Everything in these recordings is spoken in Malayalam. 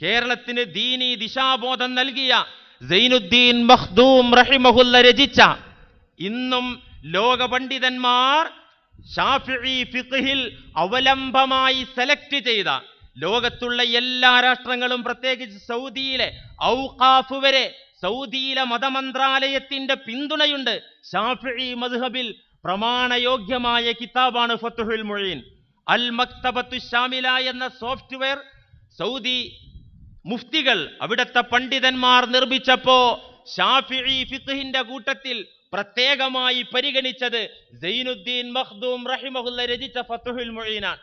കേരളത്തിന് ദീനി ദിശാബോധം നൽകിയ സൈനുദ്ദീൻ മഖ്ദൂം റഹിമഹുല്ല രചിച്ച ഇന്നും ലോക പണ്ഡിതന്മാർ ഷാഫിഇ ഫിഖ്ഹിൽ അവലംബമായി സെലക്ട് ചെയ്ത ലോകത്തുള്ള എല്ലാ രാഷ്ട്രങ്ങളും പ്രത്യേകിച്ച് സൗദിയിലെ ഔഖാഫ് വരെ സൗദിയിലെ മതമന്ത്രാലയത്തിന്റെ പിന്തുണയുണ്ട് ഷാഫിഇ മദ്ഹബിൽ പ്രമാണയോഗ്യമായ കിതാബാണ് ഫത്തുഹുൽ മുഴീൻ അൽ മക്തബത്തു ഷാമില എന്ന സോഫ്റ്റ്വെയർ സൗദി മുഫ്തികൾ അവിടുത്തെ പണ്ഡിതന്മാർ നിർമ്മിച്ചപ്പോ ഷാഫിഇ കൂട്ടത്തിൽ പ്രത്യേകമായി പരിഗണിച്ചത് സൈനുദ്ദീൻ മഖ്ദൂം റഹിമഹുല്ല രചിച്ച ഫത്തുഹുൽ മൊഴീനാണ്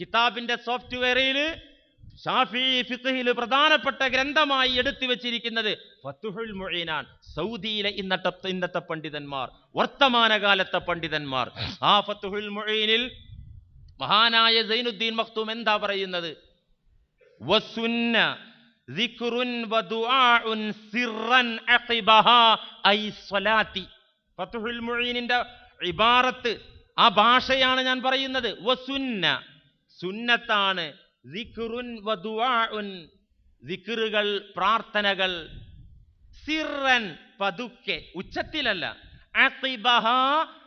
കിതാബിന്റെ സോഫ്റ്റ്വെയറിൽ ഷാഫി ഫിഖിൽ പ്രധാനപ്പെട്ട ഗ്രന്ഥമായി എടുത്തു വെച്ചിരിക്കുന്നത് ഫത്തുഹുൽ മൊഴീനാൻ സൗദിയിലെ ഇന്നത്തെ ഇന്നത്തെ പണ്ഡിതന്മാർ വർത്തമാനകാലത്തെ പണ്ഡിതന്മാർ. ആ ഫത്തുഹുൽ മുഈനിൽ മഹാനായ സൈനുദ്ദീൻ മഖ്തൂം എന്താ പറയുന്നത്? വസുന്ന ഇബാറത്ത് ആ ഭാഷയാണ് ഞാൻ പറയുന്നത്. വസുന്ന സുന്നത്താണ്. പ്രാർത്ഥനകൾ. സിറൻ പതുക്കെ ഉച്ചത്തിലല്ല.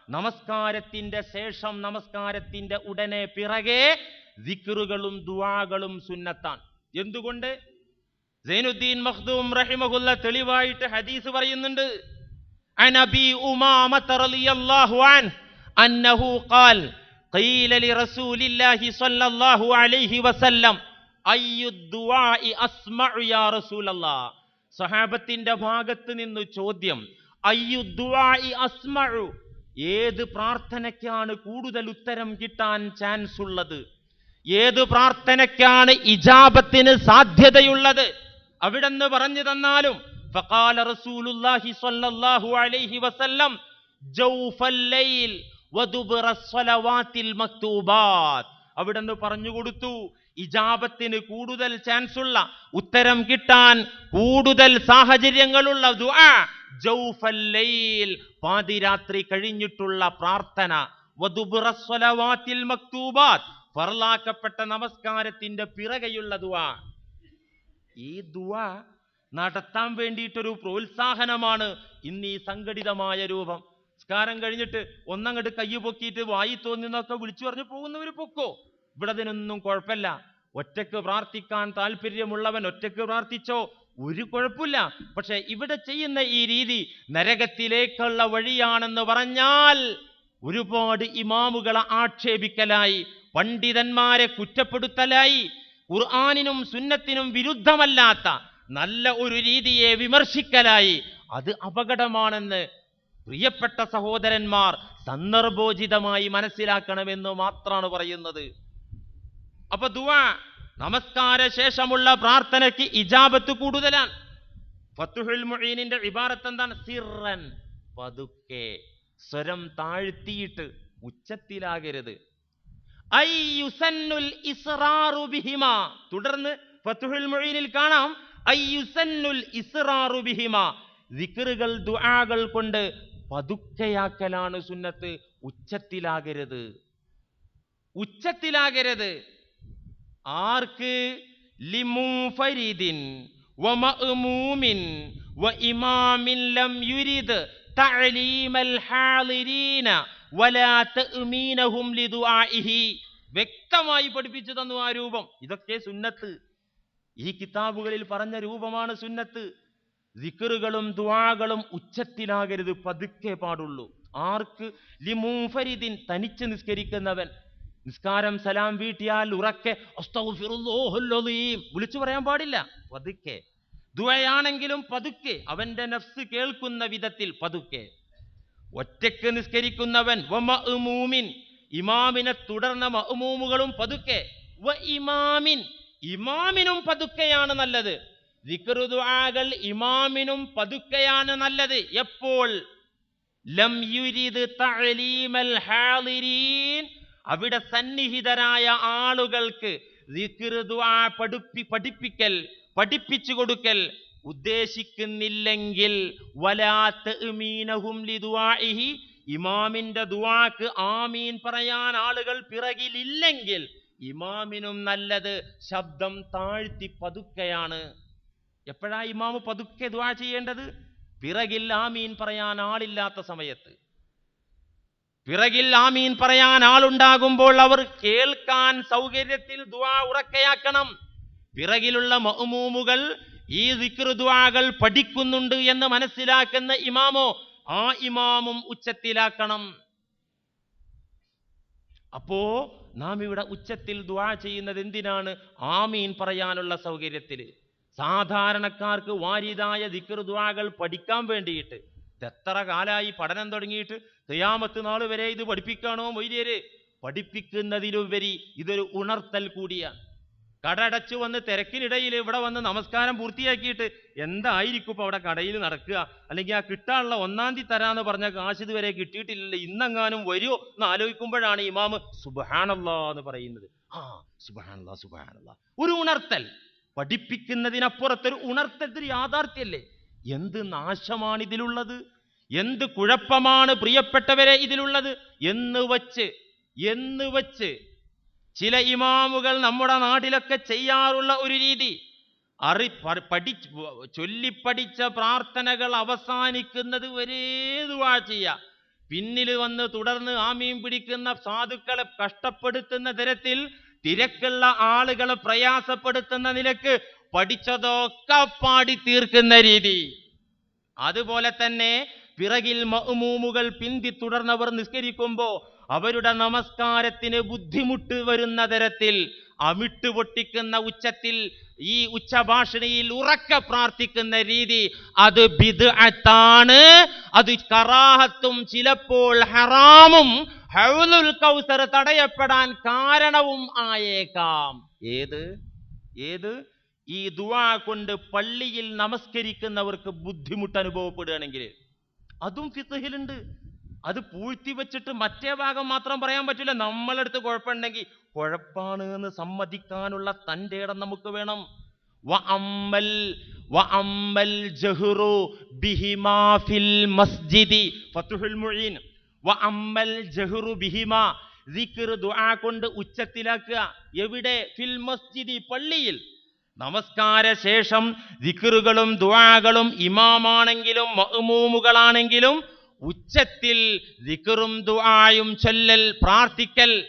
നമസ്കാരത്തിന്റെ ശേഷം നമസ്കാരത്തിന്റെ ഉടനെ പിറകെ ദിക്റുകളും ദുവാകളും സുന്നത്താണ്. എന്തുകൊണ്ട് സൈനുദ്ദീൻ മഖ്ദൂം റഹിമഹുല്ല തെളിവായിട്ട് ഹദീസ് പറയുന്നുണ്ട് عن ابي امامه رضي الله عنه انه قال قيل لرسول الله صلى الله عليه وسلم اي الدعاء اسمع يا رسول الله സഹാബത്തിന്റെ ഭാഗത്ത് നിന്ന് ചോദ്യം അയ്യു ദുആഇ അസ്മഉ ഏത് പ്രാർത്ഥനയ്ക്കാണ് കൂടുതൽ ഉത്തരം കിട്ടാൻ ചാൻസ് ഉള്ളത് ഏത് പ്രാർത്ഥനയ്ക്കാണ് ഇജാബത്തിന് സാധ്യതയുള്ളത് അവിടെന്ന് പറഞ്ഞു തന്നാലും فقال رسول الله صلى الله عليه وسلم جوف الليل ودبر الصلوات المكتوبات അവിടെന്ന് പറഞ്ഞു കൊടുത്തു ഇജാബത്തിന് കൂടുതൽ ചാൻസ് ഉള്ള ഉത്തരം കിട്ടാൻ കൂടുതൽ സാഹചര്യങ്ങളുള്ള ദുആ ജൗഫൽ ലൈൽ പാതിരാത്രി കഴിഞ്ഞിട്ടുള്ള പ്രാർത്ഥന വദുബുറ സ്വലവാത്തിൽ മക്തൂബാത്ത് ഫർലാക്കപ്പെട്ട നമസ്കാരത്തിന്റെ പിറകെയുള്ള ദുആ ഈ ദുആ നടത്താൻ വേണ്ടിയിട്ടൊരു പ്രോത്സാഹനമാണ് ഇന്ന് ഈ സംഘടിതമായ രൂപം. സ്കാരം കഴിഞ്ഞിട്ട് ഒന്നങ്ങോട്ട് കൈ പൊക്കിയിട്ട് വായി തോന്നുന്നൊക്കെ വിളിച്ചു പറഞ്ഞു പോകുന്നവർ പൊക്കോ? ഇവിടെ അതിനൊന്നും കുഴപ്പമില്ല. ഒറ്റയ്ക്ക് പ്രാർത്ഥിക്കാൻ താല്പര്യമുള്ളവൻ ഒറ്റയ്ക്ക് പ്രാർത്ഥിച്ചോ? ഒരു കുഴപ്പമില്ല. പക്ഷെ ഇവിടെ ചെയ്യുന്ന ഈ രീതി നരകത്തിലേക്കുള്ള വഴിയാണെന്ന് പറഞ്ഞാൽ ഒരുപാട് ഇമാമുകളെ ആക്ഷേപിക്കലായി. പണ്ഡിതന്മാരെ കുറ്റപ്പെടുത്തലായി ഖുർആാനിനും സുന്നത്തിനും വിരുദ്ധമല്ലാത്ത നല്ല ഒരു രീതിയെ വിമർശിക്കലായി. അത് അപകടമാണെന്ന് പ്രിയപ്പെട്ട സഹോദരന്മാർ സന്ദർഭോചിതമായി മനസ്സിലാക്കണമെന്ന് മാത്രമാണ് പറയുന്നത്. അപ്പൊ ദുആ നമസ്കാര ശേഷമുള്ള പ്രാർത്ഥനയ്ക്ക് ഇജാബത്ത് കൂടുതലാണ്. ഫത്തുഹുൽ മുഈനിന്റെ ഇബാറത്ത് എന്താണ് സിറൻ പതുക്കെ സ്വരം താഴ്ത്തിയിട്ട് ഉച്ചത്തിലാകരുത്. തുടർന്ന് കാണാം. ദുആകൾ കൊണ്ട് പതുക്കെയാക്കലാണ് സുന്നത്ത്. ഉച്ചത്തിലാകരുത്. ഉച്ചത്തിലാകരുത്. ആർക്ക്? ലിമുഫരിദിൻ വമഅ്മൂമിൻ വഇമാമിൻ ലം യുരിദ് തഅലീമൽ ഹാളിരീന വ്യക്തമായി പഠിപ്പിച്ചു തന്നു ആ രൂപം. ഇതൊക്കെ സുന്നത്ത്. ഈ കിതാബുകളിൽ പറഞ്ഞ രൂപമാണ് സുന്നത്ത്. ദിക്കറുകളും ദുആകളും ഉച്ചത്തിലാകരുത് പതുക്കെ പാടുള്ളൂ. ആർക്ക്? ലിമൂഫരിദിൻ തനിച്ച് നിസ്കരിക്കുന്നവൻ. നിസ്കാരം സലാം വീട്ടിയാൽ ഉറക്കെ വിളിച്ചു പറയാൻ പാടില്ല. പതുക്കെ. ദുവയാണെങ്കിലും പതുക്കെ. അവന്റെ നഫ്സ് കേൾക്കുന്ന വിധത്തിൽ പതുക്കെ. ഒറ്റയ്ക്ക് നിസ്കരിക്കുന്നവൻ ഇമാമിനെ തുടർന്ന മഅ്മൂമുകളും പതുക്കെ. ഇമാമിനും പതുക്കെയാണ് നല്ലത്. ദിക്റ് ദുആകൾ ഇമാമിനും പതുക്കെയാണ് നല്ലത്. എപ്പോൾ? ലം യുരിദ് തഅലീമൽ ഹാളിരീൻ അവിടെ സന്നിഹിതരായ ആളുകൾക്ക് ദിക്റ് ദുആ പഠിപ്പി പഠിപ്പിക്കൽ പഠിപ്പിച്ചു കൊടുക്കൽ ഉദ്ദേശിക്കുന്നില്ലെങ്കിൽ ഇമാമിന്റെ ദുവാക്ക് ആമീൻ പറയാൻ ആളുകൾ പിറകിലില്ലെങ്കിൽ ഇമാമിനും നല്ലത് ശബ്ദം താഴ്ത്തി പതുക്കെയാണ്. എപ്പോഴാ ഇമാമ് പതുക്കെ ദുവാ ചെയ്യേണ്ടത്? പിറകിൽ ആമീൻ പറയാൻ ആളില്ലാത്ത സമയത്ത്. പിറകിൽ ആമീൻ പറയാൻ ആളുണ്ടാകുമ്പോൾ അവർ കേൾക്കാൻ സൗകര്യത്തിൽ ദുവാ ഉറക്കയാക്കണം. പിറകിലുള്ള മഅ്മൂമുകൾ ഈ ദിക്ർ ദുആകൾ പഠിക്കുന്നുണ്ട് എന്ന് മനസ്സിലാക്കുന്ന ഇമാമോ? ആ ഇമാമും ഉച്ചത്തിലാക്കണം. അപ്പോ നാം ഇവിടെ ഉച്ചത്തിൽ ദുആ ചെയ്യുന്നത് എന്തിനാണ്? ആമീൻ പറയാനുള്ള സൗകര്യത്തിൽ. സാധാരണക്കാർക്ക് വാരിതായ ദുആകൾ പഠിക്കാൻ വേണ്ടിയിട്ട്. എത്ര കാലായി പഠനം തുടങ്ങിയിട്ട്? തെയ്യാമത്ത് നാൾ വരെ ഇത് പഠിപ്പിക്കാണോ മൊയ്ലിയര് പഠിപ്പിക്കുന്നതിലുപരി ഇതൊരു ഉണർത്തൽ കൂടിയാണ്. കടടച്ചു വന്ന് തിരക്കിനിടയിൽ ഇവിടെ വന്ന് നമസ്കാരം പൂർത്തിയാക്കിയിട്ട് എന്തായിരിക്കും ഇപ്പൊ അവിടെ കടയിൽ നടക്കുക? അല്ലെങ്കിൽ ആ കിട്ടാനുള്ള ഒന്നാം തീയതി തരാന്ന് പറഞ്ഞ കാശ് ഇതുവരെ കിട്ടിയിട്ടില്ലല്ലോ ഇന്നെങ്ങാനും വരുമോ എന്ന് ആലോചിക്കുമ്പോഴാണ് ഇമാമ് സുബാനല്ലാ എന്ന് പറയുന്നത്. ആ സുബാനല്ലാ സുബാനല്ലാ ഒരു ഉണർത്തൽ. പഠിപ്പിക്കുന്നതിനപ്പുറത്തൊരു ഉണർത്തൽ ഒരു യാഥാർത്ഥ്യല്ലേ? എന്ത് നാശമാണ് ഇതിലുള്ളത്? എന്ത് കുഴപ്പമാണ് പ്രിയപ്പെട്ടവരെ ഇതിലുള്ളത്? എന്ന് വച്ച് എന്ന് വച്ച് ചില ഇമാമുകൾ നമ്മുടെ നാട്ടിലൊക്കെ ചെയ്യാറുള്ള ഒരു രീതി. അറി പഠി ചൊല്ലിപ്പഠിച്ച പ്രാർത്ഥനകൾ അവസാനിക്കുന്നത് വരെ ദുആ ചെയ്യുക പിന്നിൽ വന്ന് തുടർന്ന് ആമീൻ പിടിക്കുന്ന സാധുക്കളെ കഷ്ടപ്പെടുത്തുന്ന തരത്തിൽ തിരക്കുള്ള ആളുകളെ പ്രയാസപ്പെടുത്തുന്ന നിലയ്ക്ക് പഠിച്ചതൊക്കെ പാടി തീർക്കുന്ന രീതി. അതുപോലെ തന്നെ പിറകിൽ മഹ്മൂമുകൾ പിന്തി തുടർന്നവർ നിസ്കരിക്കുമ്പോ അവരുടെ നമസ്കാരത്തിന് ബുദ്ധിമുട്ട് വരുന്ന തരത്തിൽ അമിട്ട് പൊട്ടിക്കുന്ന ഉച്ചത്തിൽ ഈ ഉച്ചഭാഷണിയിൽ ഉറക്ക പ്രാർത്ഥിക്കുന്ന രീതി അത് ബിദ്അത്താണ്. അത് കറാഹത്തും ചിലപ്പോൾ ഹറാമും ഹൗലുൽ കൗസർ തടയപ്പെടാൻ കാരണവും ആയേക്കാം. ഏത്? ഏത്? ഈ ദുവാ കൊണ്ട് പള്ളിയിൽ നമസ്കരിക്കുന്നവർക്ക് ബുദ്ധിമുട്ട് അനുഭവപ്പെടുകയാണെങ്കിൽ അതും ഫിത്തഹിലുണ്ട് അത് പൂഴ്ത്തി വെച്ചിട്ട് മറ്റേ ഭാഗം മാത്രം പറയാൻ പറ്റില്ല. നമ്മളെടുത്ത് കുഴപ്പമുണ്ടെങ്കിൽ കുഴപ്പമാണ് എന്ന് സമ്മതിക്കാനുള്ള തന്റെ ഇടം നമുക്ക് വേണം. വ അമ്മൽ വ അമ്മൽ ജഹ്റു ബിഹിമാ ഫിൽ മസ്ജിദി ഫത്തുഹുൽ മുഈൻ. വ അമ്മൽ ജഹ്റു ബിഹിമാ ദിക്ർ ദുആ കൊണ്ട് ഉച്ചത്തിലാക്കുക. എവിടെ? ഫിൽ മസ്ജിദി പള്ളിയിൽ. നമസ്കാര ശേഷം ദിക്റുകളും ദുആകളും ഇമാമാണെങ്കിലും മഅ്മൂമുകളാണെങ്കിലും ഉച്ചത്തിൽ ദുആയും ചൊല്ലൽ പ്രാർത്ഥിക്കൽ.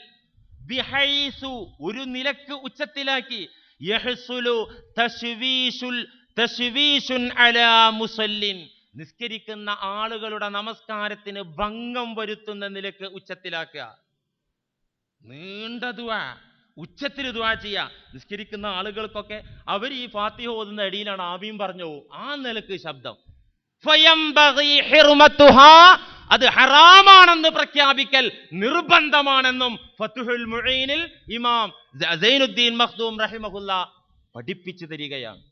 ബിഹൈസു ഒരു നിലയ്ക്ക് ഉച്ചത്തിലാക്കി. യഹ്സുലു തശ്വീഷുൽ തശ്വീഷുൻ അലാ മുസല്ലിൻ. നിസ്കരിക്കുന്ന ആളുകളുടെ നമസ്കാരത്തിന് ഭംഗം വരുത്തുന്ന നിലയ്ക്ക് ഉച്ചത്തിലാക്കുക. നീണ്ട ദുആ. ഉച്ചത്തിൽ ദുആ ചെയ്യുക നിസ്കരിക്കുന്ന ആളുകൾക്കൊക്കെ അവർ ഈ ഫാത്തിഹ ഓതുന്ന അടിയിലാണ് ആമീൻ പറഞ്ഞു. ആ നിലയ്ക്ക് ശബ്ദം. അത് ഹറാമാണെന്ന് പ്രഖ്യാപിക്കൽ നിർബന്ധമാണെന്നും ഫത്തുഹുൽ മുഈനിൽ ഇമാം സൈനുദ്ദീൻ മഖ്ദൂം റഹിമഹുല്ല പഠിപ്പിച്ചു തരികയാണ്.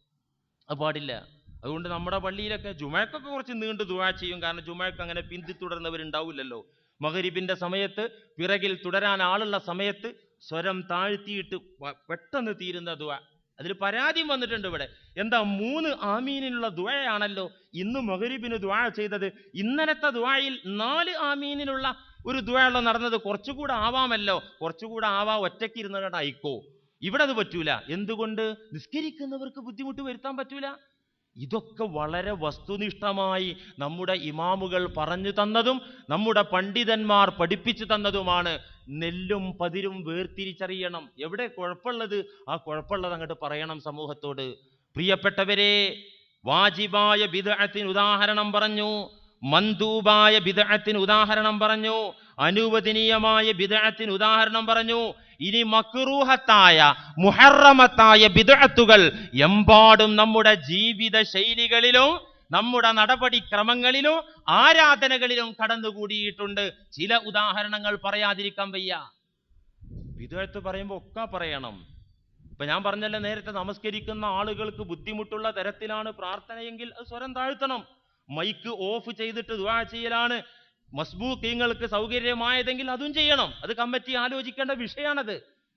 അത് പാടില്ല. അതുകൊണ്ട് നമ്മുടെ പള്ളിയിലൊക്കെ ജുമാക്കൊക്കെ കുറച്ച് നീണ്ടു ദുവാ ചെയ്യും. കാരണം ജുമാക്ക് അങ്ങനെ പിന്തി തുടർന്നവരുണ്ടാവില്ലല്ലോ. മകരിബിന്റെ സമയത്ത് പിറകിൽ തുടരാൻ ആളുള്ള സമയത്ത് സ്വരം താഴ്ത്തിയിട്ട് പെട്ടെന്ന് തീരുന്ന ദുആ. അതിൽ പരാതിയും വന്നിട്ടുണ്ട് ഇവിടെ. എന്താ മൂന്ന് ആമീനിനുള്ള ദുആയാണല്ലോ ഇന്ന് മൊഹരീബിന് ദുആ ചെയ്തത്. ഇന്നലത്തെ ദുആയിൽ നാല് ആമീനിനുള്ള ഒരു ദുആയുള്ള നടന്നത് കുറച്ചുകൂടെ ആവാമല്ലോ. കുറച്ചുകൂടെ ആവാ ഒറ്റയ്ക്ക് ഇരുന്നിട്ട് അയക്കോ ഇവിടെ അത് പറ്റൂല. എന്തുകൊണ്ട്? നിസ്കരിക്കുന്നവർക്ക് ബുദ്ധിമുട്ട് വരുത്താൻ പറ്റൂല. ഇതൊക്കെ വളരെ വസ്തുനിഷ്ഠമായി നമ്മുടെ ഇമാമുകൾ പറഞ്ഞു തന്നതും നമ്മുടെ പണ്ഡിതന്മാർ പഠിപ്പിച്ചു തന്നതുമാണ്. നെല്ലും പതിരും വേർതിരിച്ചറിയണം. എവിടെ കുഴപ്പമുള്ളത്? ആ കുഴപ്പമുള്ളത് അങ്ങോട്ട് പറയണം സമൂഹത്തോട്. പ്രിയപ്പെട്ടവരെ വാജിബായ ബിദഅത്തിന് ഉദാഹരണം പറഞ്ഞു. മന്ദൂബായ ബിദഅത്തിന് ഉദാഹരണം പറഞ്ഞു. അനുവദനീയമായ ബിദഅത്തിന് ഉദാഹരണം പറഞ്ഞു. ഇനി മക്രൂഹത്തായ മുഹറമത്തായ ബിദഅത്തുകൾ എമ്പാടും നമ്മുടെ ജീവിത ശൈലികളിലും നമ്മുടെ നടപടിക്രമങ്ങളിലും ആരാധനകളിലും കടന്നുകൂടിയിട്ടുണ്ട്. ചില ഉദാഹരണങ്ങൾ പറയാതിരിക്കാൻ വയ്യ. വിദഗ്ധത്ത് പറയുമ്പോൾ ഒക്കെ പറയണം. ഇപ്പൊ ഞാൻ പറഞ്ഞല്ലോ നേരത്തെ നമസ്കരിക്കുന്ന ആളുകൾക്ക് ബുദ്ധിമുട്ടുള്ള തരത്തിലാണ് പ്രാർത്ഥനയെങ്കിൽ അത് സ്വരം താഴ്ത്തണം. മൈക്ക് ഓഫ് ചെയ്തിട്ട് ദുആ ചെയ്യലാണ്. മസ്ബൂക്കിങ്ങൾക്ക് സൗകര്യമായതെങ്കിൽ അതും ചെയ്യണം. അത് കമ്മിറ്റി ആലോചിക്കേണ്ട വിഷയമാണത്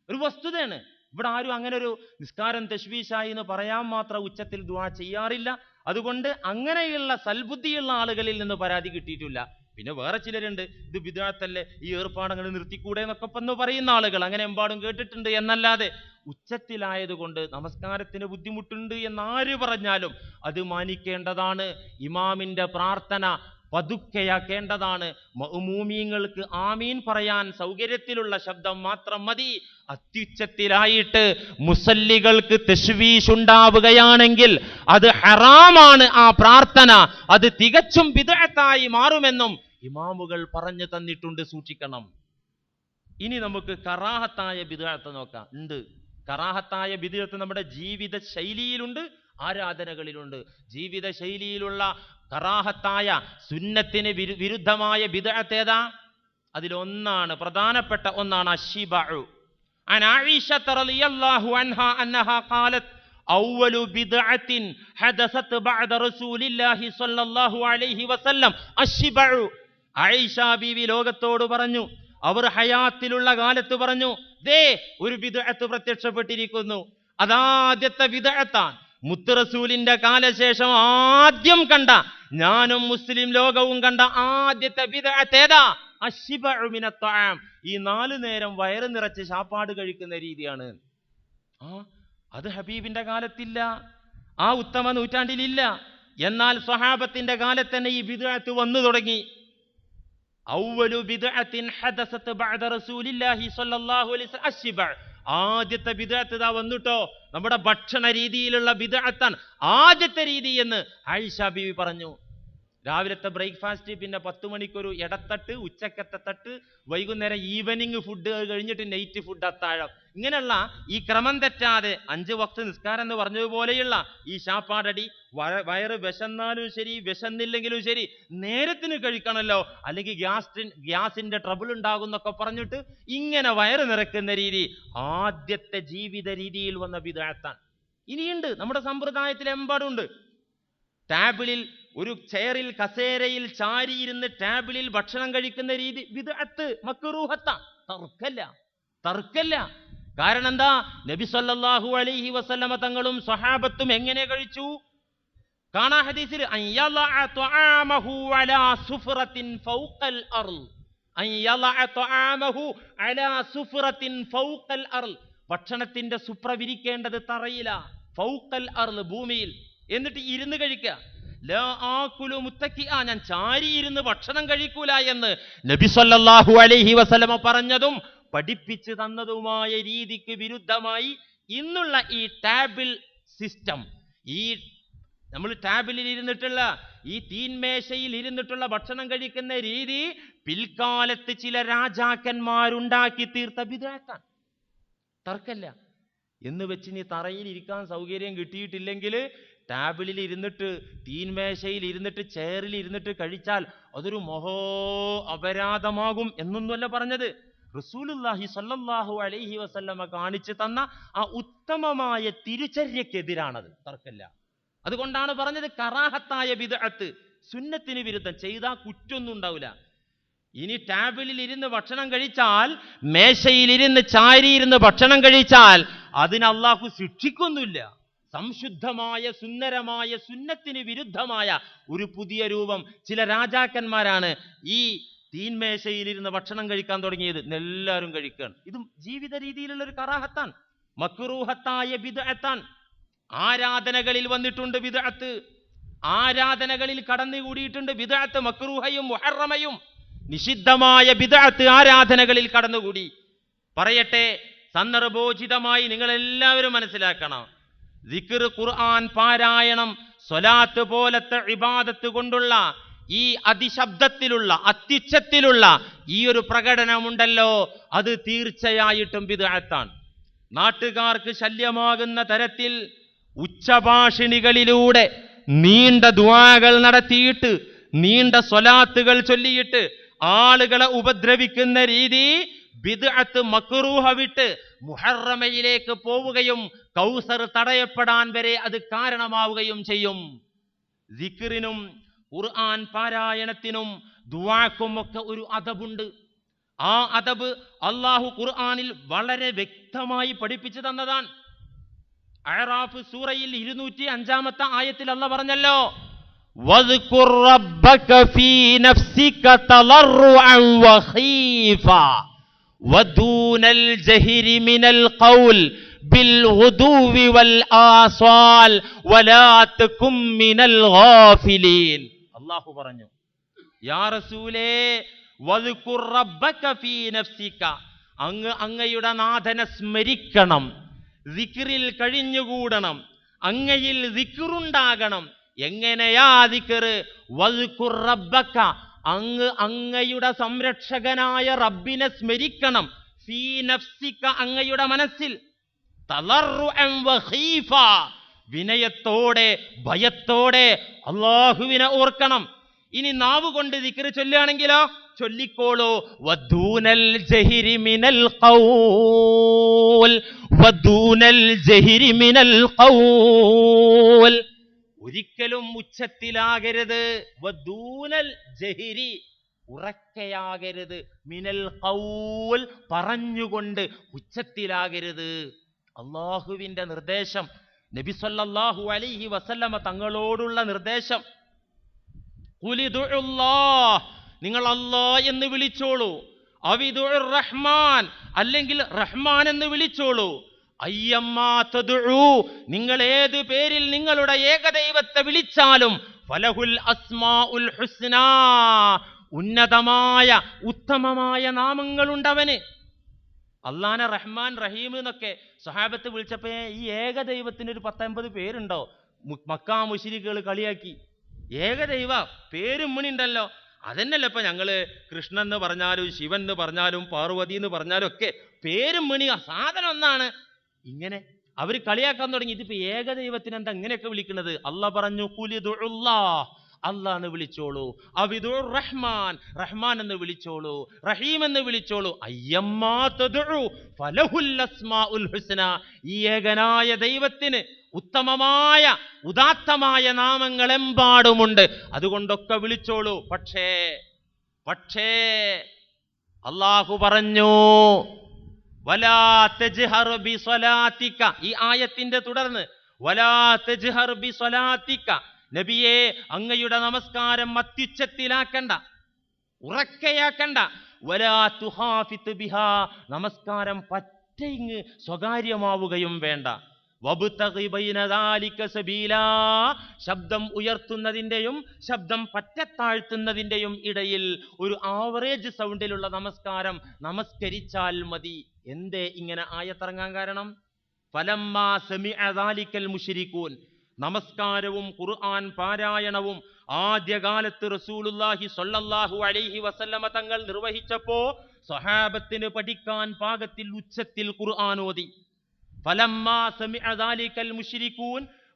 ഒരു വസ്തുതയാണ്. ഇവിടെ ആരും അങ്ങനെ ഒരു നിസ്കാരം തെശ്വീശായി എന്ന് പറയാൻ മാത്രം ഉച്ചത്തിൽ ദുആ ചെയ്യാറില്ല. അതുകൊണ്ട് അങ്ങനെയുള്ള സൽബുദ്ധിയുള്ള ആളുകളിൽ നിന്ന് പരാതി കിട്ടിയിട്ടില്ല. പിന്നെ വേറെ ചിലരുണ്ട്. ഇത് വിദ്യാർത്ഥല്ലേ ഈ ഏർപ്പാടങ്ങൾ നിർത്തിക്കൂടെ എന്നൊക്കെ ഒന്ന് പറയുന്ന ആളുകൾ. അങ്ങനെ എമ്പാടും കേട്ടിട്ടുണ്ട് എന്നല്ലാതെ ഉച്ചത്തിലായതുകൊണ്ട് നമസ്കാരത്തിന് ബുദ്ധിമുട്ടുണ്ട് എന്നാര് പറഞ്ഞാലും അത് മാനിക്കേണ്ടതാണ്. ഇമാമിന്റെ പ്രാർത്ഥന പതുക്കെയാക്കേണ്ടതാണ്. മഅ്മൂമീങ്ങൾക്ക് ആമീൻ പറയാൻ സൗകര്യത്തിലുള്ള ശബ്ദം മാത്രം മതി. അത്യുച്ചത്തിലായിട്ട് മുസല്ലികൾക്ക് തെശ്വീഷ് ഉണ്ടാവുകയാണെങ്കിൽ അത് ഹറാമാണ് ആ പ്രാർത്ഥന. അത് തികച്ചും വിദഗ്ധായി മാറുമെന്നും ഇമാമുകൾ പറഞ്ഞു തന്നിട്ടുണ്ട്. സൂക്ഷിക്കണം. ഇനി നമുക്ക് കറാഹത്തായ ബിദഅത്ത് നോക്കാം. ഉണ്ട്. കറാഹത്തായ ബിദഅത്ത് നമ്മുടെ ജീവിത ശൈലിയിലുണ്ട് ആരാധനകളിലുണ്ട്. ജീവിത ശൈലിയിലുള്ള കറാഹത്തായ സുന്നത്തിന് വിരു വിരുദ്ധമായ ബിദഅത്ത് ഏതാ അതിലൊന്നാണ് പ്രധാനപ്പെട്ട ഒന്നാണ് അഷിബഉ عن عائشة رضي الله عنها أنها قالت أول بدعة حدثت بعد رسول الله صلى الله عليه وسلم الشبع ആയിഷ ബീവി ലോകത്തോട് പറഞ്ഞു അവർ ഹയാത്തിലുള്ള കാലത്ത് പറഞ്ഞു ദേ ഒരു വിദഅത്ത് പ്രത്യക്ഷപ്പെട്ടിരിക്കുന്നു അതാദ്യത്തെ വിദഅത്താണ് മുത്ത് റസൂലിന്റെ കാലശേഷം ആദ്യം കണ്ട ഞാനും മുസ്ലിം ലോകവും കണ്ട ആദ്യത്തെ വിദഅത്ത് ഏതാ അശ്ശിബഉ മിനത്ത് ഈ നാലു നേരം വയറ് നിറച്ച് ശാപ്പാട് കഴിക്കുന്ന രീതിയാണ്. ആ അത് ഹബീബിന്റെ കാലത്തില്ല. ആ ഉത്തമ നൂറ്റാണ്ടിലില്ല. എന്നാൽ സ്വഹാബത്തിന്റെ കാലത്ത് തന്നെ ഈ ബിദ്അത്ത് വന്നു തുടങ്ങി. ഔവലു ബിദ്അത്തിൻ ഹദസത്ത് ബഅദ റസൂലില്ലാഹി സ്വല്ലല്ലാഹു അലൈഹി വസല്ലം അശ്ശിബഅ. ആദ്യത്തെ ബിദാത്ത് ഇതാ വന്നിട്ടോ. നമ്മുടെ ഭക്ഷണ രീതിയിലുള്ള ബിദാത്താണ് ആദ്യത്തെ രീതി എന്ന് ആയിഷ ബീവി പറഞ്ഞു. രാവിലത്തെ ബ്രേക്ക്ഫാസ്റ്റ് പിന്നെ പത്ത് മണിക്കൊരു ഇടത്തട്ട് ഉച്ചക്കത്തെ തട്ട് വൈകുന്നേരം ഈവനിങ് ഫുഡ് കഴിഞ്ഞിട്ട് നൈറ്റ് ഫുഡ് അത്താഴം. ഇങ്ങനെയുള്ള ഈ ക്രമം തെറ്റാതെ അഞ്ച് വക്ത് നിസ്കാരം എന്ന് പറഞ്ഞതുപോലെയുള്ള ഈ ശാപ്പാടടി വയറ് വിശന്നാലും ശരി വിശന്നില്ലെങ്കിലും ശരി നേരത്തിന് കഴിക്കണമല്ലോ അല്ലെങ്കിൽ ഗ്യാസ് ഗ്യാസിന്റെ ട്രബിൾ ഉണ്ടാകുന്നൊക്കെ പറഞ്ഞിട്ട് ഇങ്ങനെ വയറ് നിറക്കുന്ന രീതി ആദ്യത്തെ ജീവിത രീതിയിൽ വന്ന വിദഗ്ധാണ് ഇനിയുണ്ട് നമ്മുടെ സമ്പ്രദായത്തിൽ എമ്പാടുണ്ട്. ടാബിളിൽ ഒരു ചെയറിൽ കസേരയിൽ ചാരിയിരുന്ന് ടാബിളിൽ ഭക്ഷണം കഴിക്കുന്ന രീതി വിദഅത്ത് മക്റൂഹത്ത തർക്കല്ല. തർക്കല്ല. കാരണം എന്താ നബി സല്ലല്ലാഹു അലൈഹി വസല്ലമ തങ്ങളും സ്വഹാബത്തും എങ്ങനെ കഴിച്ചു? കാണാ ഹദീസിൽ ഭക്ഷണത്തിന്റെ സുപ്ര വിരിക്കേണ്ടത് തറയില. ഫൗക്കൽ അർൾ ഭൂമിയിൽ. എന്നിട്ട് ഇരുന്ന് കഴിക്കുക. ലാ ആക്കുലു മുത്തക്കിആ ഞാൻ ചാരി ഇരുന്ന് ഭക്ഷണം കഴിക്കൂല എന്ന് നബി സല്ലല്ലാഹു അലൈഹി വസല്ലമ പറഞ്ഞതും പഠിപ്പിച്ചു തന്നതുമായ രീതിക്ക് വിരുദ്ധമായി ഇന്നുള്ള ഈ ടാബിൽ സിസ്റ്റം. ഈ നമ്മൾ ടാബിലിൽ ഇരുന്നിട്ടുള്ള ഈ തീൻമേശയിൽ ഇരുന്നിട്ടുള്ള ഭക്ഷണം കഴിക്കുന്ന രീതി പിൽക്കാലത്ത് ചില രാജാക്കന്മാരുണ്ടാക്കി തീർത്ത വിതാക്കാൻ തർക്കല്ല. എന്ന് വെച്ച് നീ തറയിൽ ഇരിക്കാൻ സൗകര്യം കിട്ടിയിട്ടില്ലെങ്കിൽ ടാബിളിൽ ഇരുന്നിട്ട് തീൻമേശയിൽ ഇരുന്നിട്ട് ചെയറിൽ ഇരുന്നിട്ട് കഴിച്ചാൽ അതൊരു മഹോ അപരാധമാകും എന്നൊന്നുമല്ല പറഞ്ഞത്. റസൂലുല്ലാഹി സല്ലല്ലാഹു അലൈഹി വസല്ലമ കാണിച്ചു തന്ന ആ ഉത്തമമായ തിരുചര്യക്കെതിരാണത്. തർക്കല്ല അതുകൊണ്ടാണ് പറഞ്ഞത് കറാഹത്തായ വിദഅത്ത് സുന്നത്തിന് വിരുദ്ധം ചെയ്താൽ കുറ്റൊന്നും ഉണ്ടാവില്ല. ഇനി ടാബിളിൽ ഇരുന്ന് ഭക്ഷണം കഴിച്ചാൽ മേശയിലിരുന്ന് ചാരിയിരുന്ന് ഭക്ഷണം കഴിച്ചാൽ അതിന് അള്ളാഹു ശിക്ഷിക്കൊന്നുമില്ല. സംശുദ്ധമായ സുന്ദരമായ സുന്നത്തിന് വിരുദ്ധമായ ഒരു പുതിയ രൂപം ചില രാജാക്കന്മാരാണ് ഈ തീന്മേശയിലിരുന്ന് ഭക്ഷണം കഴിക്കാൻ തുടങ്ങിയത്. എല്ലാവരും കഴിക്കുകയാണ്. ഇതും ജീവിത രീതിയിലുള്ള ഒരു കറാഹത്താണ്. മക്രൂഹത്തായ ബിദഅത്താണ് ആരാധനകളിൽ വന്നിട്ടുണ്ട് ബിദഅത്ത് ആരാധനകളിൽ കടന്നുകൂടിയിട്ടുണ്ട് ബിദഅത്ത് മക്രൂഹയും മുഹറമയും നിഷിദ്ധമായ ബിദഅത്ത് ആരാധനകളിൽ കടന്നുകൂടി. പറയട്ടെ സന്ദർഭോചിതമായി നിങ്ങളെല്ലാവരും മനസ്സിലാക്കണം. ദിക്ർ ഖുർആൻ പാരായണം സ്വലാത്ത് പോലത്തെ ഇബാദത്ത് കൊണ്ടുള്ള ഈ അതിശബ്ദത്തിലുള്ള അത്യുച്ചത്തിലുള്ള ഈ ഒരു പ്രകടനമുണ്ടല്ലോ അത് തീർച്ചയായിട്ടും ബിദഅത്താണ്. നാട്ടുകാർക്ക് ശല്യമാകുന്ന തരത്തിൽ ഉച്ചഭാഷിണികളിലൂടെ നീണ്ട ദ്വാകൾ നടത്തിയിട്ട് നീണ്ട സ്വലാത്തുകൾ ചൊല്ലിയിട്ട് ആളുകളെ ഉപദ്രവിക്കുന്ന രീതി ബിദ്അത്ത് മക്റൂഹ വിട്ട് മുഹറമയിലേക്ക് പോവുകയും കൗസർ തടയപ്പെടാൻ വരെ അത് കാരണമാവുകയും ചെയ്യും ദിക്റിനും ഖുർആൻ പാരായണത്തിനും ദുആക്കും ഒക്കെ ഒരു അദബുണ്ട് ആ അദബ് അള്ളാഹു ഖുർആനിൽ വളരെ വ്യക്തമായി പഠിപ്പിച്ചു തന്നതാണ് അഴറാഫ് സൂറയിൽ ഇരുന്നൂറ്റി അഞ്ചാമത്തെ ആയത്തിൽ അല്ല പറഞ്ഞല്ലോ واذكر ربك في نفسك تضرعا وخيفا ودون الجهر من القول بالغدو والآصال ولا تكن من الغافلين അള്ളാഹു പറഞ്ഞു യാ റസൂലേ വദ്കുർ റബ്ബക ഫീ നഫ്സിക അങ്ങ് അങ്ങയുടെ നാഥനെ സ്മരിക്കണം ദിക്റിൽ കഴിഞ്ഞുകൂടണം അങ്ങയിൽ ദിക്റുണ്ടാകണം എങ്ങനെയാ ദിക്റ് വദ്കുർ റബ്ബക അങ്ങ് അങ്ങയുടെ സംരക്ഷകനായ റബ്ബിനെ സ്മരിക്കണം. ഫീ നഫ്സിക അങ്ങയുടെ മനസ്സിൽ. വിനയത്തോടെ ഭയത്തോടെ അള്ളാഹുവിനെ ഓർക്കണം. ഇനി നാവ് കൊണ്ട് ദിക്കറി ചൊല്ലുകയാണെങ്കിലോ? ചൊല്ലിക്കോളൂ. വധൂനൽ ജഹിരി മിനൽ ഖൗൽ. വദൂനൽ ജഹിരി മിനൽ ഖൗൽ. ഒരിക്കലും ഉച്ചത്തിലാകരുത്. വദൂനൽ ജഹിരി ഉറക്കയാകരുത്. മിനൽ ഖൗൽ പറഞ്ഞുകൊണ്ട് ഉച്ചത്തിലാകരുത്. അള്ളാഹുവിന്റെ നിർദ്ദേശം നബി സല്ലല്ലാഹു അലൈഹി വസല്ലമ തങ്ങളോടുള്ള നിർദ്ദേശം. നിങ്ങൾ അല്ലാ എന്ന് വിളിച്ചോളൂ. അവിദുർ റഹ്മാൻ അല്ലെങ്കിൽ റഹ്മാൻ എന്ന് വിളിച്ചോളൂ. നിങ്ങൾ ഏത് പേരിൽ നിങ്ങളുടെ ഏകദൈവത്തെ വിളിച്ചാലും ഫലഹുൽ അസ്മാഉൽ ഹുസ്നാ. ഉന്നതമായ ഉത്തമമായ നാമങ്ങളുണ്ടവന്. അള്ളാന റഹ്മാൻ റഹീം എന്നൊക്കെ സഹാബത്ത് വിളിച്ചപ്പോ ഈ ഏകദൈവത്തിന് ഒരു പത്തൊമ്പത് പേരുണ്ടോ? മക്കാ മുശിരിക്കുകൾ കളിയാക്കി. ഏകദൈവ പേരും മുണിണ്ടല്ലോ അതന്നെയല്ല ഇപ്പൊ ഞങ്ങൾ കൃഷ്ണൻ എന്ന് പറഞ്ഞാലും ശിവൻ എന്ന് പറഞ്ഞാലും പാർവതി എന്ന് പറഞ്ഞാലും ഒക്കെ പേരും മണി സാധനം ഒന്നാണ്. ഇങ്ങനെ അവർ കളിയാക്കാൻ തുടങ്ങി. ഇതിപ്പോ ഏകദൈവത്തിന് എന്താ ഇങ്ങനെയൊക്കെ വിളിക്കുന്നത്? അല്ല പറഞ്ഞു എന്ന് വിളിച്ചോളൂ. അവിദു റഹ്മാൻ. റഹ്മാൻ എന്ന് വിളിച്ചോളൂ. റഹീം എന്ന് വിളിച്ചോളൂ. ഹുസ്ന. ഈ ഏകനായ ദൈവത്തിന് ഉത്തമമായ ഉദാത്തമായ നാമങ്ങൾ എമ്പാടുമുണ്ട് അതുകൊണ്ടൊക്കെ വിളിച്ചോളൂ. പക്ഷേ പക്ഷേ അള്ളാഹു പറഞ്ഞു വലാ തജ്ഹർ ബി സ്വലാത്തിക ഈ ആയത്തിന്റെ തുടർന്ന് നബിയെ അങ്ങയുടെ നമസ്കാരം അത്യുച്ചത്തിലാക്കണ്ട ഉറക്കയാക്കണ്ട. വലാ പറ്റ നമസ്കാരം പറ്റയിങ് സ്വകാര്യമാവുകയും വേണ്ട. ശബ്ദം ഉയർത്തുന്നതിന്റെയും ശബ്ദം പറ്റത്താഴ്ത്തുന്നതിന്റെയും ഇടയിൽ ഒരു ആവറേജ് സൗണ്ടിലുള്ള നമസ്കാരം നമസ്കരിച്ചാൽ മതി. എന്തേ ഇങ്ങനെ ആയത്തിറങ്ങാൻ കാരണം? ഫലമ്മാ സെമി ദാലിക്കൽ മുഷിരിക്കൂൻ നമസ്കാരവും ഖുർആൻ പാരായണവും ആദ്യകാലത്ത് റസൂലുല്ലാഹി സൊല്ലാഹു അലൈഹി വസല്ലമ തങ്ങൾ നിർവഹിച്ചപ്പോ സ്വഹാബത്തിന് പഠിക്കാൻ പാകത്തിൽ ഉച്ചത്തിൽ ഖുർആൻ ഓതി.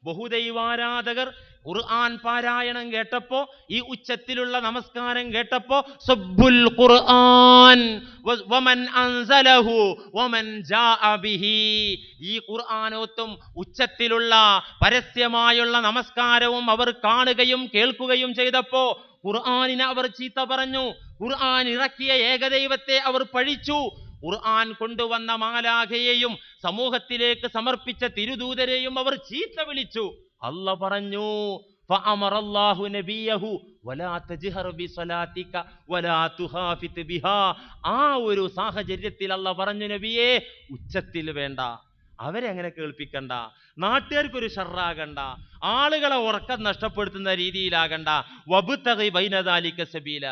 ബഹുദൈവാരാധകർ ഖുർആൻ പാരായണം കേട്ടപ്പോ ഈ ഉച്ചത്തിലുള്ള നമസ്കാരം കേട്ടപ്പോ സബ്ബുൽ ഖുർആൻ വമൻ അൻസലഹു വമൻ ജാഅ ബിഹി. ഈ ഖുർആനോത്തും ഉച്ചത്തിലുള്ള പരസ്യമായുള്ള നമസ്കാരവും അവർ കാണുകയും കേൾക്കുകയും ചെയ്തപ്പോ ഖുർആനിനെ അവർ ചീത്ത പറഞ്ഞു. ഖുർആൻ ഇറക്കിയ ഏകദൈവത്തെ അവർ പഴിച്ചു. ഖുർആൻ കൊണ്ടുവന്ന മാലാഖയെയും സമൂഹത്തിലേക്ക് സമർപ്പിച്ച തിരുദൂതരെയും അവർ ചീത്ത വിളിച്ചു അല്ല പറഞ്ഞു فأمر الله نبيه ولا تجهر بصلاتك ولا تخافت بها ആ ഒരു സാഹചര്യത്തിൽ അല്ല പറഞ്ഞു നബിയെ ഉച്ചത്തിൽ വേണ്ട അവരെ അങ്ങനെ കേൾപ്പിക്കണ്ട നാട്ടുകാർക്കൊരു ഷർറാകണ്ട ആളുകളെ ഉറക്കം നഷ്ടപ്പെടുത്തുന്ന രീതിയിലാകണ്ട വബുത്തകി ബൈനദാലിക സബീല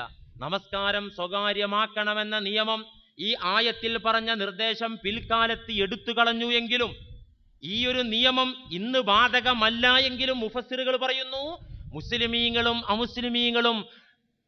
നമസ്കാരം സ്വകാര്യമാക്കണമെന്ന നിയമം ഈ ആയത്തിൽ പറഞ്ഞ നിർദ്ദേശം പിൽക്കാലത്ത് എടുത്തു കളഞ്ഞു എങ്കിലും ഈ ഒരു നിയമം ഇന്ന് ബാധകമല്ല എങ്കിലും മുഫസ്സിറുകൾ പറയുന്നു മുസ്ലിമീങ്ങളും അമുസ്ലിമീങ്ങളും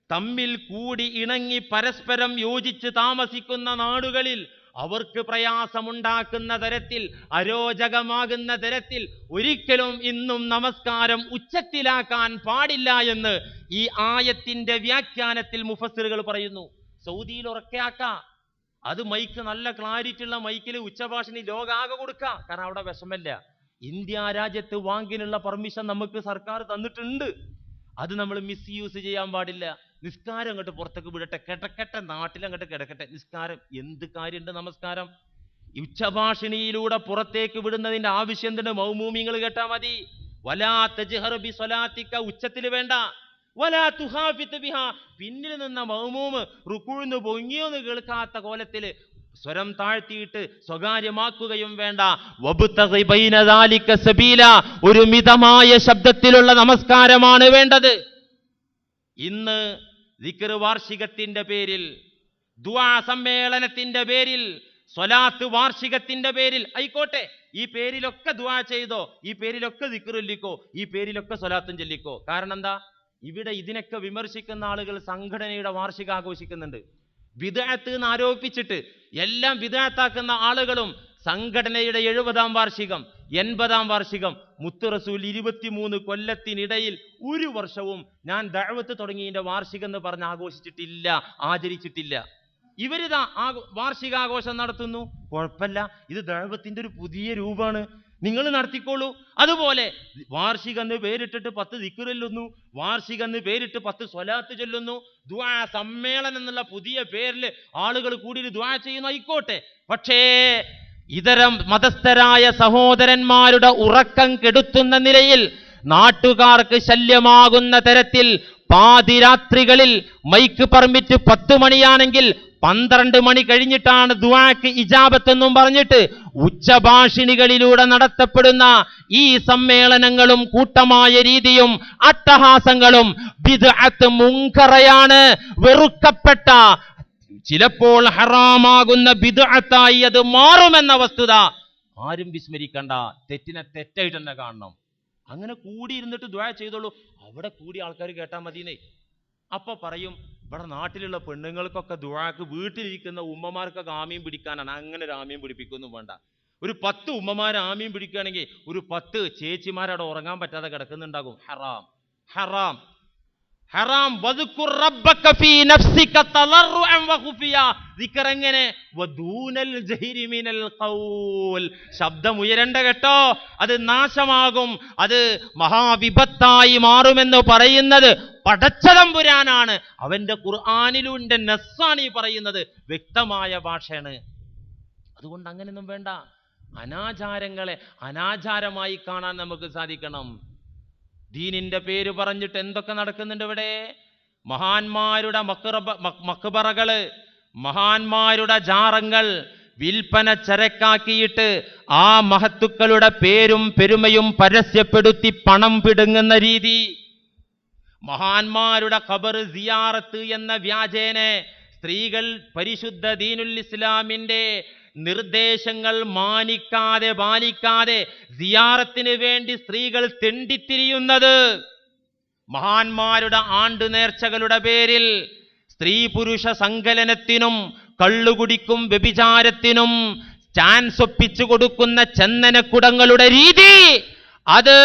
തമ്മിൽ കൂടി ഇണങ്ങി പരസ്പരം യോജിച്ച് താമസിക്കുന്ന നാടുകളിൽ അവർക്ക് പ്രയാസമുണ്ടാക്കുന്ന തരത്തിൽ അരോചകമാകുന്ന തരത്തിൽ ഒരിക്കലും ഇന്നും നമസ്കാരം ഉച്ചത്തിലാക്കാൻ പാടില്ല എന്ന് ഈ ആയത്തിന്റെ വ്യാഖ്യാനത്തിൽ മുഫസ്സിറുകൾ പറയുന്നു. സൗദിയിൽ ഉറക്കെയാക്കാം അത് മൈക്ക് നല്ല ക്ലാരിറ്റി ഉള്ള മൈക്കിൽ ഉച്ചഭാഷണി ലോകാകെ കൊടുക്കാം. കാരണം അവിടെ വിഷമല്ല ഇന്ത്യ രാജ്യത്ത് വാങ്ങിനുള്ള പെർമിഷൻ നമുക്ക് സർക്കാർ തന്നിട്ടുണ്ട്. അത് നമ്മൾ മിസ് യൂസ് ചെയ്യാൻ പാടില്ല. നിസ്കാരം അങ്ങോട്ട് പുറത്തേക്ക് വിടട്ടെ. കിടക്കട്ടെ. നാട്ടിൽ അങ്ങോട്ട് കിടക്കട്ടെ. നിസ്കാരം എന്ത് കാര്യമുണ്ട് നമസ്കാരം? ഉച്ചഭാഷിണിയിലൂടെ പുറത്തേക്ക് വിടുന്നതിന്റെ ആവശ്യം എന്തുണ്ട്? മൗമൂമിങ്ങൾ കേട്ടാ മതി. വലാ തജ്ഹർ ബി സ്വലാത്തിക ഉച്ചത്തിൽ വേണ്ട. വലാ പിന്നിൽ നിന്ന മൗമൂമ് റുക്കുഴുന്ന് പൊങ്ങിയൊന്ന് കേൾക്കാത്ത കോലത്തിൽ സ്വരം താഴ്ത്തിയിട്ട് സ്വകാര്യമാക്കുകയും വേണ്ട. ഒരു മിതമായ ശബ്ദത്തിലുള്ള നമസ്കാരമാണ് വേണ്ടത്. ഇന്ന് ദിക്ർ വാർഷികത്തിന്റെ പേരിൽ ദുആ സമ്മേളനത്തിന്റെ പേരിൽ സ്വലാത്ത് വാർഷികത്തിന്റെ പേരിൽ ആയിക്കോട്ടെ ഈ പേരിലൊക്കെ ദുആ ചെയ്തോ ഈ പേരിലൊക്കെ ദിക്ർ ചൊല്ലിക്കോ ഈ പേരിലൊക്കെ സ്വലാത്തും ചൊല്ലിക്കോ. കാരണം എന്താ? ഇവിടെ ഇതിനൊക്കെ വിമർശിക്കുന്ന ആളുകൾ സംഘടനയുടെ വാർഷികം ആഘോഷിക്കുന്നുണ്ട് വിദഗ്ധത്ത് എന്ന് ആരോപിച്ചിട്ട് എല്ലാം വിദഗ്ധാക്കുന്ന ആളുകളും സംഘടനയുടെ എഴുപതാം വാർഷികം എൺപതാം വാർഷികം മുത്തുറസൂൽ ഇരുപത്തിമൂന്ന് കൊല്ലത്തിനിടയിൽ ഒരു വർഷവും ഞാൻ ദഴവത്ത് തുടങ്ങിയതിന്റെ വാർഷികം എന്ന് പറഞ്ഞ് ആഘോഷിച്ചിട്ടില്ല ആചരിച്ചിട്ടില്ല. ഇവരിതാ ആ വാർഷികാഘോഷം നടത്തുന്നു. കുഴപ്പമില്ല. ഇത് ദഴവത്തിന്റെ ഒരു പുതിയ രൂപമാണ്. നിങ്ങൾ നടത്തിക്കോളൂ. അതുപോലെ വാർഷിക എന്ന് പേരിട്ടിട്ട് പത്ത് ദിക്ർ ചൊല്ലുന്നു. വാർഷിക എന്ന് പേരിട്ട് പത്ത് സ്വലാത്ത് ചൊല്ലുന്നു. ദ്വാ സമ്മേളനം എന്നുള്ള പുതിയ പേരിൽ ആളുകൾ കൂടി ദ്വാ ചെയ്യുന്നു. ആയിക്കോട്ടെ. പക്ഷേ ഇതരം മതസ്ഥരായ സഹോദരന്മാരുടെ ഉറക്കം കെടുത്തുന്ന നിലയിൽ നാട്ടുകാർക്ക് ശല്യമാകുന്ന തരത്തിൽ പാതിരാത്രികളിൽ മൈക്ക് പെർമിറ്റ് പത്ത് മണിയാണെങ്കിൽ പന്ത്രണ്ട് മണി കഴിഞ്ഞിട്ടാണ് ദുവാക്ക് ഇജാബത്ത് എന്നും പറഞ്ഞിട്ട് ഉച്ചഭാഷിണികളിലൂടെ നടത്തപ്പെടുന്ന ഈ സമ്മേളനങ്ങളും കൂട്ടമായ രീതിയും അട്ടഹാസങ്ങളും ബിദ്അത്ത് മുങ്കറയാണ്. വെറുക്കപ്പെട്ട ചിലപ്പോൾ ഹറാമാകുന്ന ബിദ്അത്തായി അത് മാറുമെന്ന വസ്തുത ആരും വിസ്മരിക്കണ്ട. തെറ്റിനെ തെറ്റായിട്ട് തന്നെ കാണണം. അങ്ങനെ കൂടിയിരുന്നിട്ട് ദ്വാ ചെയ്തോളൂ. അവിടെ കൂടി ആൾക്കാർ കേട്ടാൽ മതിയെന്നേ. അപ്പൊ പറയും ഇവിടെ നാട്ടിലുള്ള പെണ്ണുങ്ങൾക്കൊക്കെ ദുഴാക്ക് വീട്ടിലിരിക്കുന്ന ഉമ്മമാർക്കൊക്കെ ആമീൻ പിടിക്കാനാണ്. അങ്ങനെ ഒരു ആമീൻ പിടിപ്പിക്കൊന്നും വേണ്ട. ഒരു പത്ത് ഉമ്മമാർ ആമീൻ പിടിക്കുകയാണെങ്കിൽ ഒരു പത്ത് ചേച്ചിമാരവിടെ ഉറങ്ങാൻ പറ്റാതെ കിടക്കുന്നുണ്ടാകും. ഹറാം. ഹറാം. ഹറാം. എങ്ങനെ വദൂനൽ ജഹരി മിനൽ ഖൗൽ. ശബ്ദം ഉയരണ്ട കേട്ടോ. അത് നാശമാകും. അത് മഹാവിപത്തായി മാറുമെന്ന് പറയുന്നത് പടച്ചതമ്പുരാനാണ്. അവന്റെ ഖുർആാനിലുണ്ട് നസ്സാണ് ഈ പറയുന്നത്. വ്യക്തമായ ഭാഷയാണ്. അതുകൊണ്ട് അങ്ങനെയൊന്നും വേണ്ട. അനാചാരങ്ങളെ അനാചാരമായി കാണാൻ നമുക്ക് സാധിക്കണം. ദീനിന്റെ പേര് പറഞ്ഞിട്ട് എന്തൊക്കെ നടക്കുന്നുണ്ട് ഇവിടെ? മഹാന്മാരുടെ മക്റബ മക്- മക്ബറകൾ മഹാന്മാരുടെ ജാറങ്ങൾ വിൽപ്പന ചരക്കാക്കിയിട്ട് ആ മഹത്തുക്കളുടെ പേരും പെരുമയും പരസ്യപ്പെടുത്തി പണം പിടുങ്ങുന്ന രീതി. മഹാന്മാരുടെ ഖബർ സിയാറത്ത് എന്ന വ്യാജേനെ സ്ത്രീകൾ പരിശുദ്ധ ദീനുൽ ഇസ്ലാമിന്റെ നിർദ്ദേശങ്ങൾ മാനിക്കാതെ പാലിക്കാതെ സിയാറത്തിന് വേണ്ടി സ്ത്രീകൾ തെണ്ടിത്തിരിയുന്നത്. മഹാന്മാരുടെ ആണ്ടു നേർച്ചകളുടെ പേരിൽ സ്ത്രീ പുരുഷ സങ്കലനത്തിനും കള്ളുകുടിക്കും വ്യഭിചാരത്തിനും ചാൻസ് ഒപ്പിച്ചു കൊടുക്കുന്ന ചന്ദനക്കുടങ്ങളുടെ രീതി അത്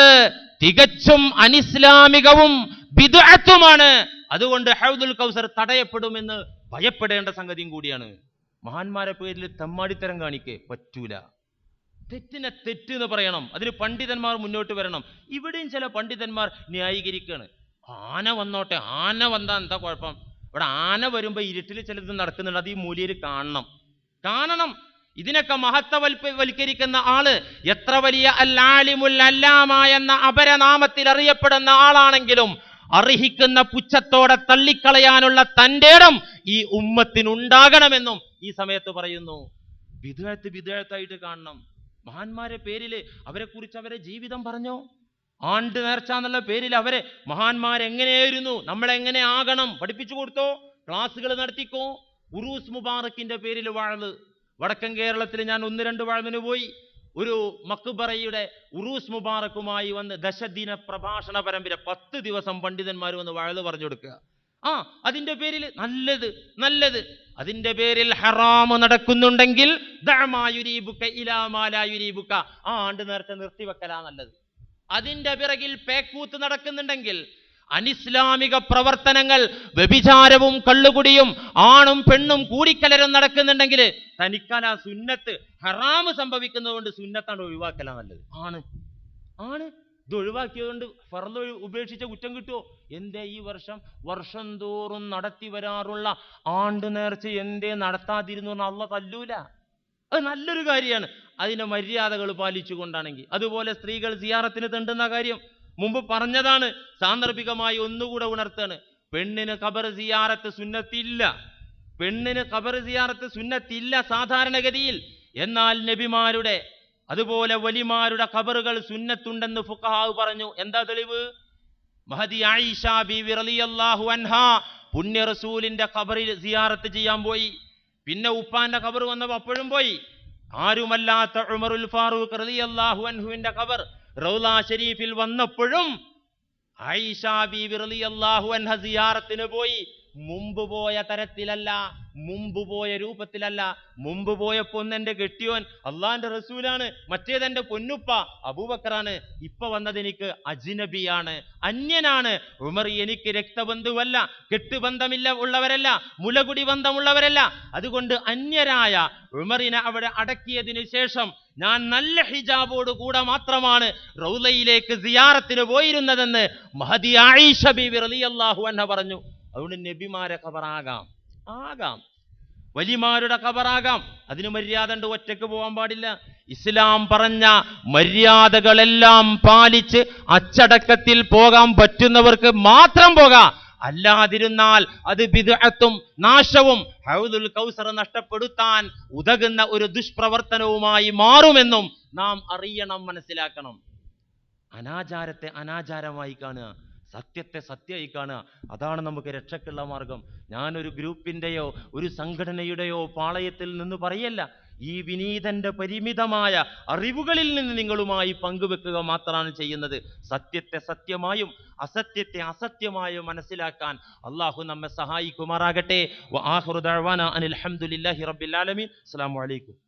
തികച്ചും അനിസ്ലാമികവും വിദഗ്ധമാണ് അതുകൊണ്ട് ഹൗദുൽ കൗസർ തടയപ്പെടുമെന്ന് ഭയപ്പെടേണ്ട സംഗതിയും കൂടിയാണ്. മഹാന്മാരെ പേരിൽ തമ്മാടിത്തരം കാണിക്കേ പറ്റൂല. തെറ്റിനെ തെറ്റ് എന്ന് പറയണം. അതിന് പണ്ഡിതന്മാർ മുന്നോട്ട് വരണം. ഇവിടെയും ചില പണ്ഡിതന്മാർ ന്യായീകരിക്കുകയാണ് ആന വന്നോട്ടെ ആന വന്നാ എന്താ കുഴപ്പം? ഇവിടെ ആന വരുമ്പോൾ ഇരുട്ടിൽ ചിലത് നടക്കുന്നുണ്ട്. അത് ഈ മൂലിയിൽ കാണണം. കാണണം. ഇതിനൊക്കെ മഹത്വവൽക്കരിക്കുന്ന ആൾ എത്ര വലിയ അല്ലാലിമുൽ അല്ലാമ എന്ന അപരനാമത്തിൽ അറിയപ്പെടുന്ന ആളാണെങ്കിലും അർഹിക്കുന്ന പുച്ഛത്തോടെ തള്ളിക്കളയാനുള്ള തന്റെ ഇടം ഈ ഉമ്മത്തിനുണ്ടാകണമെന്നും ഈ സമയത്ത് പറയുന്നു. വിദേഹത്ത് വിദേഹത്തായിട്ട് കാണണം. മഹാന്മാരെ പേരിൽ അവരെ കുറിച്ച് അവരെ ജീവിതം പറഞ്ഞോ? ആണ്ട് നേർച്ച എന്നുള്ള പേരിൽ അവരെ മഹാന്മാരെങ്ങനെയായിരുന്നു നമ്മളെങ്ങനെ ആകണം? പഠിപ്പിച്ചു കൊടുത്തോ? ക്ലാസ്സുകൾ നടത്തിക്കോ? ഉറൂസ് മുബാറക്കിന്റെ പേരിൽ വാഴ് വടക്കൻ കേരളത്തിൽ ഞാൻ ഒന്ന് രണ്ട് വാഴ്വിന് പോയി. ഒരു മക്ബറയുടെ ഉറൂസ് മുബാറക്കുമായി വന്ന് ദശദിന പ്രഭാഷണ പരമ്പര പത്ത് ദിവസം പണ്ഡിതന്മാർ വന്ന് വാഴ് പറഞ്ഞു കൊടുക്കുക. ആ അതിന്റെ പേരിൽ നല്ലത് നല്ലത്. അതിന്റെ പേരിൽ ഹറാമ് നടക്കുന്നുണ്ടെങ്കിൽ ദഅമായുരീബുക ഇലാ മാ ലാ ആ ആണ്ട് നേരത്തെ നിർത്തിവെക്കലാ നല്ലത്. അതിന്റെ പിറകിൽ പേക്കൂത്ത് നടക്കുന്നുണ്ടെങ്കിൽ അനിസ്ലാമിക പ്രവർത്തനങ്ങൾ വ്യഭിചാരവും കള്ളുകുടിയും ആണും പെണ്ണും കൂടിക്കലരും നടക്കുന്നുണ്ടെങ്കിൽ തനിക്കല സുന്നത്ത് ഹറാമ് സംഭവിക്കുന്നതുകൊണ്ട് സുന്നത്താണ് ഒഴിവാക്കലാ നല്ലത്. ആണ്. ആണ്. ഇത് ഒഴിവാക്കിയതുകൊണ്ട് ഫർദ് ഉപേക്ഷിച്ച കുറ്റം കിട്ടുമോ എന്തേ ഈ വർഷം? വർഷം തോറും നടത്തി വരാറുള്ള ആണ്ട് നേർച്ച എന്തേ നടത്താതിരുന്നു അള്ള തല്ലൂല. അത് നല്ലൊരു കാര്യമാണ്. അതിന് മര്യാദകൾ പാലിച്ചുകൊണ്ടാണെങ്കിൽ. അതുപോലെ സ്ത്രീകൾ സിയാറത്തിന് തെണ്ടുന്ന കാര്യം മുമ്പ് പറഞ്ഞതാണ്. സാന്ദർഭികമായി ഒന്നുകൂടെ ഉണർത്താണ്. പെണ്ണിന് ഖബർ സിയാറത്ത് സുന്നത്തില്ല. പെണ്ണിന് ഖബർ സിയാറത്ത് സുന്നത്തില്ല സാധാരണഗതിയിൽ. എന്നാൽ നബിമാരുടെ അതുപോലെ വലിമാരുടെ ഖബറുകൾ സുന്നത്തുണ്ടെന്ന് ഫുഖഹാവ് പറഞ്ഞു. എന്താ തെളിവ്? മഹദി ആയിഷ ബി റളിയല്ലാഹു അൻഹ പുണ്യ റസൂലിന്റെ ഖബറിൽ സിയാറത്ത് ചെയ്യാൻ പോയി. പിന്നെ ഉപ്പാന്റെ ഖബർ വന്നപ്പോൾ അപ്പോഴും പോയി. ആരുമല്ലാത്ത ഉമറുൽ ഫാറൂഖ് റളിയല്ലാഹു അൻഹുവിന്റെ ഖബർ റൗല ഷരീഫിൽ വന്നപ്പോഴും ആയിഷ ബി റളിയല്ലാഹു അൻഹ സിയാറത്തിന് പോയി. മുമ്പ് പോയ തരത്തിലല്ല മുമ്പ് പോയ രൂപത്തിലല്ല. മുമ്പ് പോയപ്പോ എന്റെ കെട്ടിയോൻ അള്ളാന്റെ റസൂലാണ് മറ്റേതെന്റെ പൊന്നുപ്പ അബൂബക്കറാണ്. ഇപ്പൊ വന്നത് എനിക്ക് അജിനബിയാണ് അന്യനാണ്. ഉമർ എനിക്ക് രക്തബന്ധുവല്ല കെട്ടുബന്ധമില്ല ഉള്ളവരല്ല മുലകുടി ബന്ധമുള്ളവരല്ല. അതുകൊണ്ട് അന്യരായ ഉമറിനെ അവിടെ അടക്കിയതിനു ശേഷം ഞാൻ നല്ല ഹിജാബോട് കൂടെ മാത്രമാണ് റൗലയിലേക്ക് സിയാറത്തിന് പോയിരുന്നതെന്ന് മഹദി ആയിഷ ബീവി റളിയല്ലാഹു അൻഹ പറഞ്ഞു. അതുകൊണ്ട് നബിമാരെ ഖബറാകാം ആകാം. വലിമാരുടെ ഖബറാകാം അതിന് മര്യാദ ഉണ്ട് ഒറ്റയ്ക്ക് പോകാൻ പാടില്ല. ഇസ്ലാം പറഞ്ഞ മര്യാദകളെല്ലാം പാലിച്ച് അച്ചടക്കത്തിൽ പോകാൻ പറ്റുന്നവർക്ക് മാത്രം പോകാം. അല്ലാതിരുന്നാൽ അത് ബിദ്അത്തും നാശവും ഹൗദുൽ കൗസർ നഷ്ടപ്പെടുത്താൻ ഉതകുന്ന ഒരു ദുഷ്പ്രവർത്തനവുമായി മാറുമെന്നും നാം അറിയണം മനസ്സിലാക്കണം. അനാചാരത്തെ അനാചാരമായി കാണുക. സത്യത്തെ സത്യമായി കാണുക അതാണ് നമുക്ക് രക്ഷക്കുള്ള മാർഗം. ഞാനൊരു ഗ്രൂപ്പിന്റെയോ ഒരു സംഘടനയുടെയോ പാളയത്തിൽ നിന്ന് പറയല്ല. ഈ വിനീതന്റെ പരിമിതമായ അറിവുകളിൽ നിന്ന് നിങ്ങളുമായി പങ്കുവെക്കുക മാത്രമാണ് ചെയ്യുന്നത്. സത്യത്തെ സത്യമായും അസത്യത്തെ അസത്യമായും മനസ്സിലാക്കാൻ അള്ളാഹു നമ്മെ സഹായിക്കുമാറാകട്ടെ. വ ആഖിറു ദഅ്വാന അനിൽ ഹംദുലില്ലാഹി റബ്ബിൽ ആലമീൻ. അസ്സലാമു അലൈക്കും.